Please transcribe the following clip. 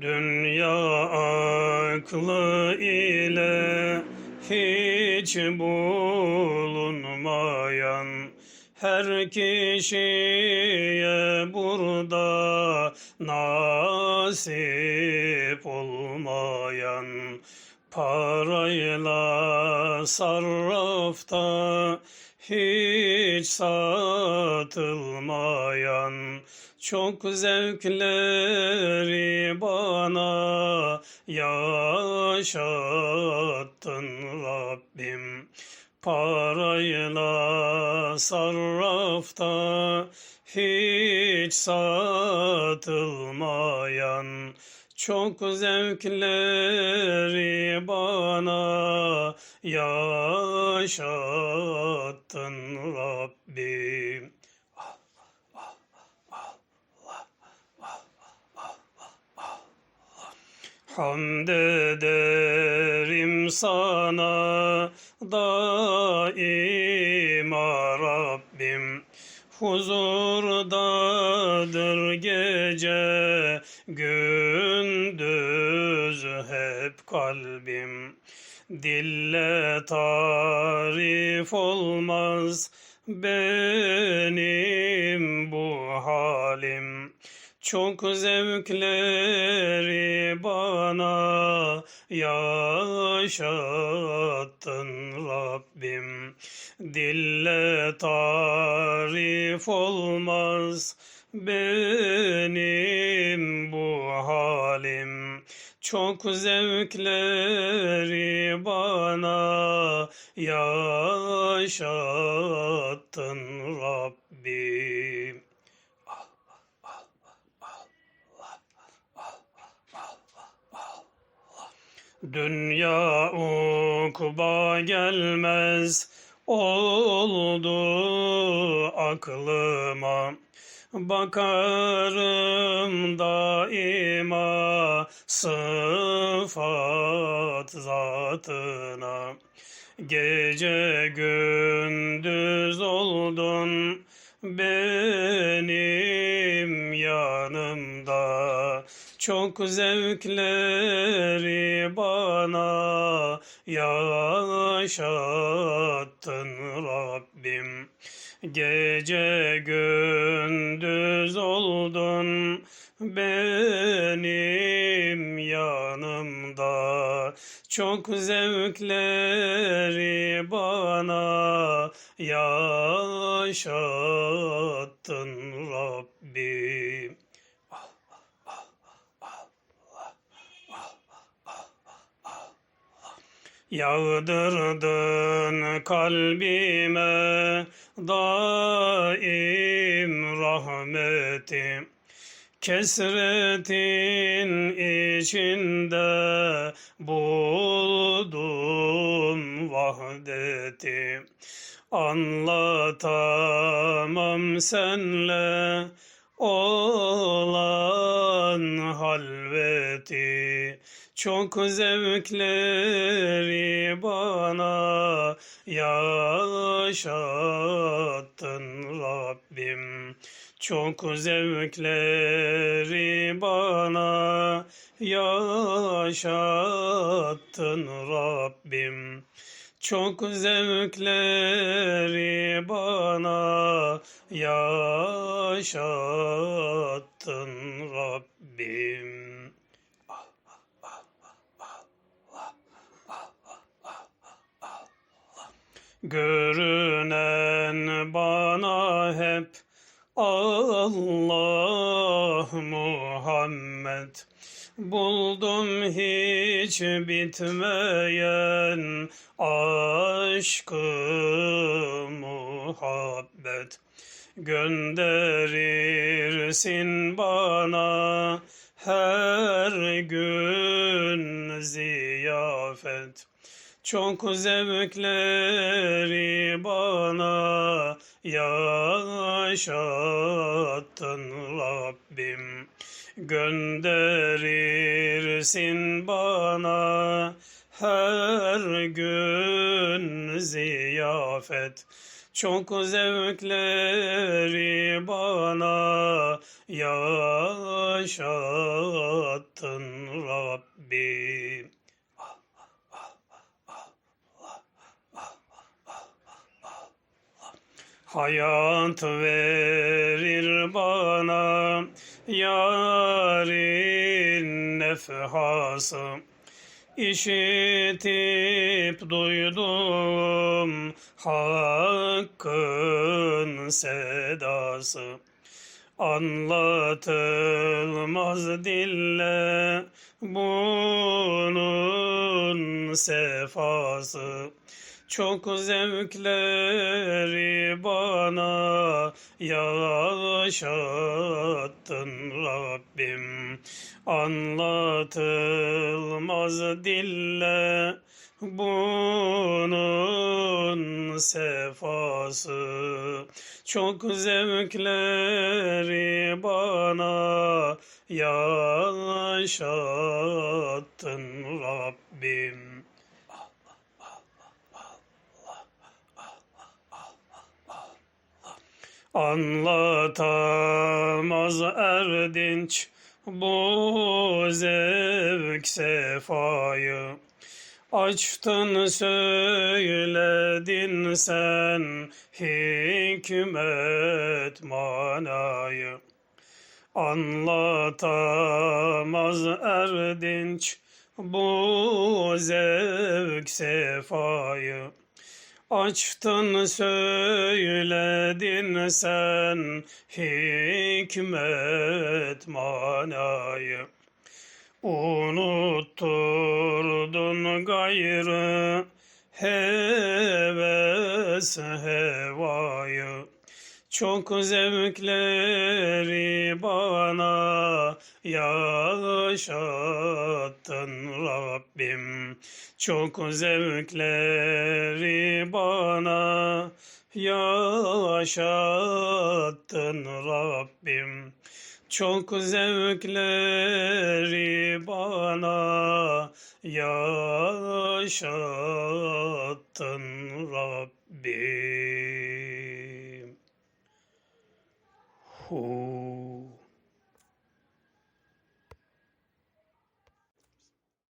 Dünya aklı ile hiç bulunmayan her kişiye burada nasip olmayan parayla sarrafta hiç satılmayan çok zevkleri bana yaşattın Rabbim. Parayla sarrafta hiç satılmayan çok zevkleri bana yaşattın Rabbim. Hamd ederim sana daima Rabbim. Huzurdadır gece gündüz hep kalbim. Dille tarif olmaz benim bu halim. Çok zevkleri bana yaşattın Rabbim. Dille tarif olmaz benim bu halim. Çok zevkleri bana yaşattın Rabbim. Dünya ukuba gelmez oldu aklıma. Bakarım daima sıfat zatına. Gece gündüz oldun benim yanımda. Çok zevkleri bana yaşattın Rabbim. Gece gündüz oldun benim yanımda. Çok zevkleri bana yaşattın Rabbim. Yağdırdın kalbime daim rahmeti. Kesretin içinde buldum vahdeti. Anlatamam senle olan halveti. Çok zevkleri bana yaşattın Rabbim. Çok zevkleri bana yaşattın Rabbim. Çok zevkleri bana yaşattın Rabbim. Görünen bana hep Allah Muhammed. Buldum hiç bitmeyen aşkı muhabbet Gönderirsin bana her gün ziyafet çok zevkleri bana yaşattın Rabbim. Gönderirsin bana her gün ziyafet. çok zevkleri yaşattın Rabbim. Hayat verir bana yarın nefhası. İşitip duydum hakkın sedası. Anlatılmaz dille bunun sefası. Çok zevkleri bana yaşattın Rabbim. Anlatılmaz dille bunun sefası. Çok zevkleri bana yaşattın Rabbim. Anlatamaz erdinç bu zevk sefayı. Açtın söyledin sen hikmet manayı. Anlatamaz erdinç bu zevk sefayı. Açtın söyledin sen hikmet manayı. Unutturdun gayrı heves hevayı. Çok zevkleri bana yaşattın Rabbim. Çok zevkleri bana yaşattın Rabbim. Çok zevkleri bana yaşattın Rabbim. Hu